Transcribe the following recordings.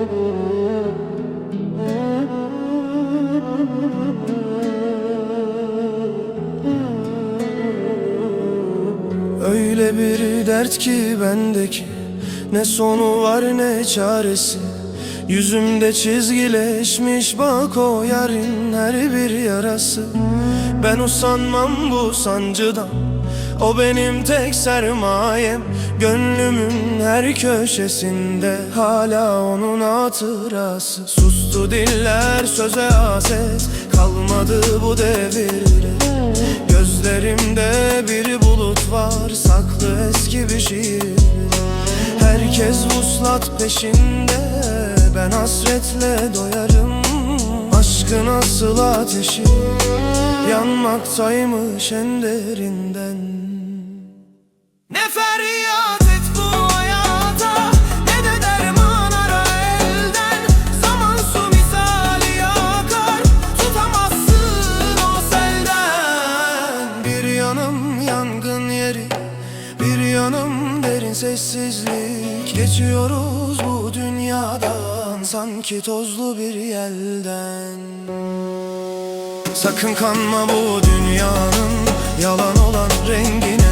Öyle bir dert ki bendeki Ne sonu var ne çaresi. Yüzümde çizgileşmiş bak o yarın her bir yarası. Ben usanmam bu sancıdan O benim tek sermayem Gönlümün her köşesinde. Hala onun hatırası. Sustu diller söze aset Kalmadı bu devirde. Gözlerimde bir bulut var Saklı eski bir şiir. Herkes vuslat peşinde Ben hasretle doyarım. Aşkın asıl ateşi Yanmaktaymış en derinden Ne feryat et bu hayata Ne de derman ara elden. Zaman su misali yakar Tutamazsın o selden. Bir yanım yangın yeri Bir yanım derin sessizlik. Geçiyoruz bu dünyadan Sanki tozlu bir yelden. Sakın kanma bu dünyanın Yalan olan rengine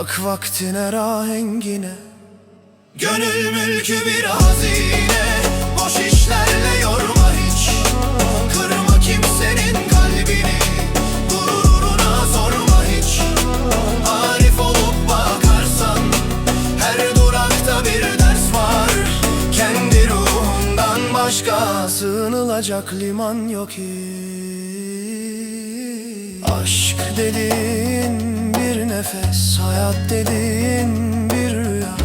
Bak vaktine rahengine. Gönül mülkü bir hazine. Boş işlerle yorma hiç. Kırma kimsenin kalbini. Gururuna sorma hiç. Arif olup bakarsan Her durakta bir ders var. Kendi ruhundan başka Sığınılacak liman yok ki Aşk bir nefes Hayat dediğin bir rüya.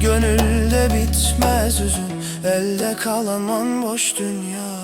Gönülde bitmez üzün Elde kalan boş dünya